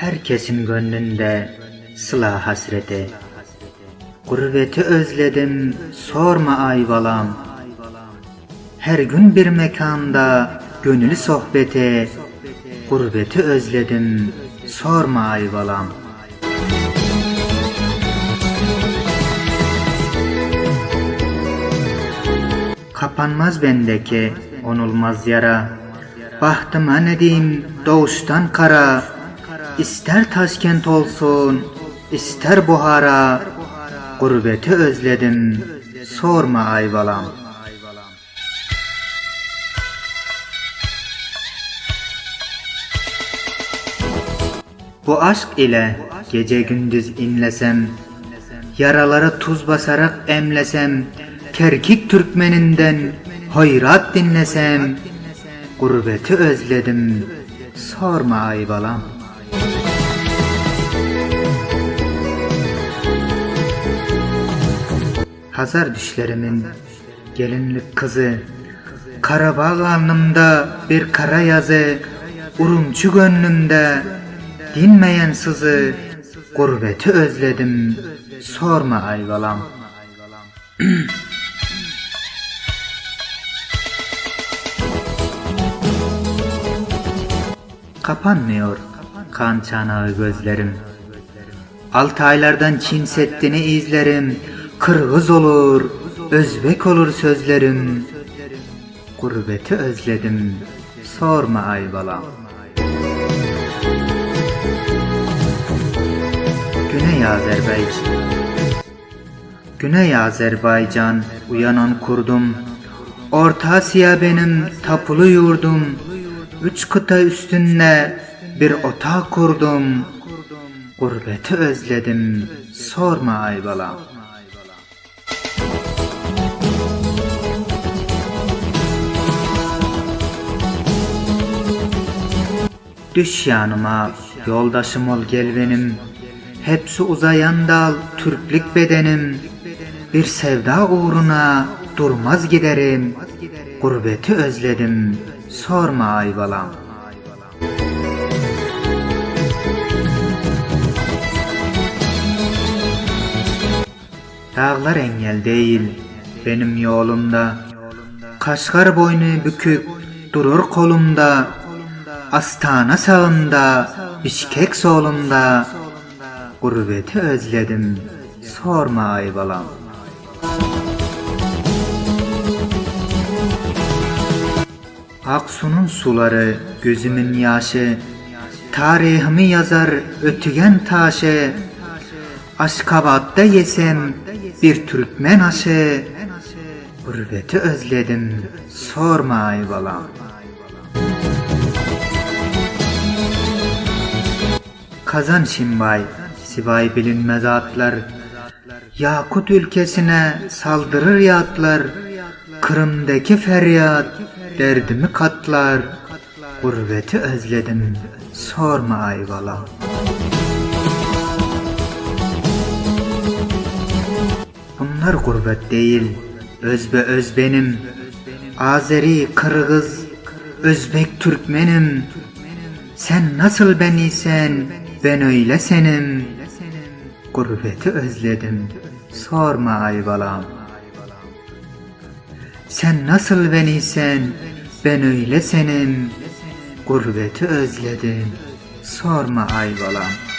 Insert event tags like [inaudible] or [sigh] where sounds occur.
Herkesin gönlünde sıla hasreti. Gurbeti özledim sorma ayvalam. Her gün bir mekanda gönül sohbeti. Gurbeti özledim sorma ayvalam. Kapanmaz bendeki onulmaz yara. Bahtıma ne diyeyim doğuştan kara. İster Taşkent olsun, ister Buhara. Gurbeti özledim, sorma ayvalam. Bu aşk ile gece gündüz inlesem, Yaralara tuz basarak emlesem, Kerkik Türkmeninden hayrat dinlesem, Gurbeti özledim, sorma ayvalam. Hazar düşlerimin gelinlik kızı, Karabağ alnımda bir kara yazı, Urumçu gönlümde dinmeyen sızı, Gurbeti özledim, sorma ayvalam. [clears throat] Kapanmıyor kan çanağı gözlerim. Altı aylardan Çin Seddi'ni izlerim. Kırgız olur, Özbek olur sözlerim. Gurbeti özledim, sorma ayvalam. Güney Azerbaycan Güney Azerbaycan uyanan kurdum. Orta Asya benim tapulu yurdum. Üç kıta üstünde bir otak kurdum. Gurbeti özledim, sorma ayvalam. Düş yanıma, yoldaşım ol gel benim. Hepsi uzayan dal, Türklük bedenim. Bir sevda uğruna durmaz giderim. Gurbeti özledim, sorma ayvalam. Dağlar engel değil benim yolumda. Kaşgar boynu bükük durur kolumda. Astana sağımda, Bişkek solumda. Gurbeti özledim, sorma ayvalam. Aksu'nun suları, gözümün yaşı, Tarihimi yazar ötügen taşı, Aşkabat'ta yesem bir Türkmen aşı, Gurbeti özledim, sorma ayvalam. Kazan Şimbay, Sivay bilinmez atlar, Yakut ülkesine saldırır yatlar, Kırım'daki feryat derdimi katlar, Gurbeti özledim, sorma ayvalam. Bunlar gurbet değil, özbe öz benim. Azeri, Kırgız, Özbek, Türkmenim. Sen nasıl ben isen, ben öyle senim. Gurbeti özledim, sorma ayvalam. Sen nasıl ben isen, ben öyle senim. Gurbeti özledim, sorma ayvalam.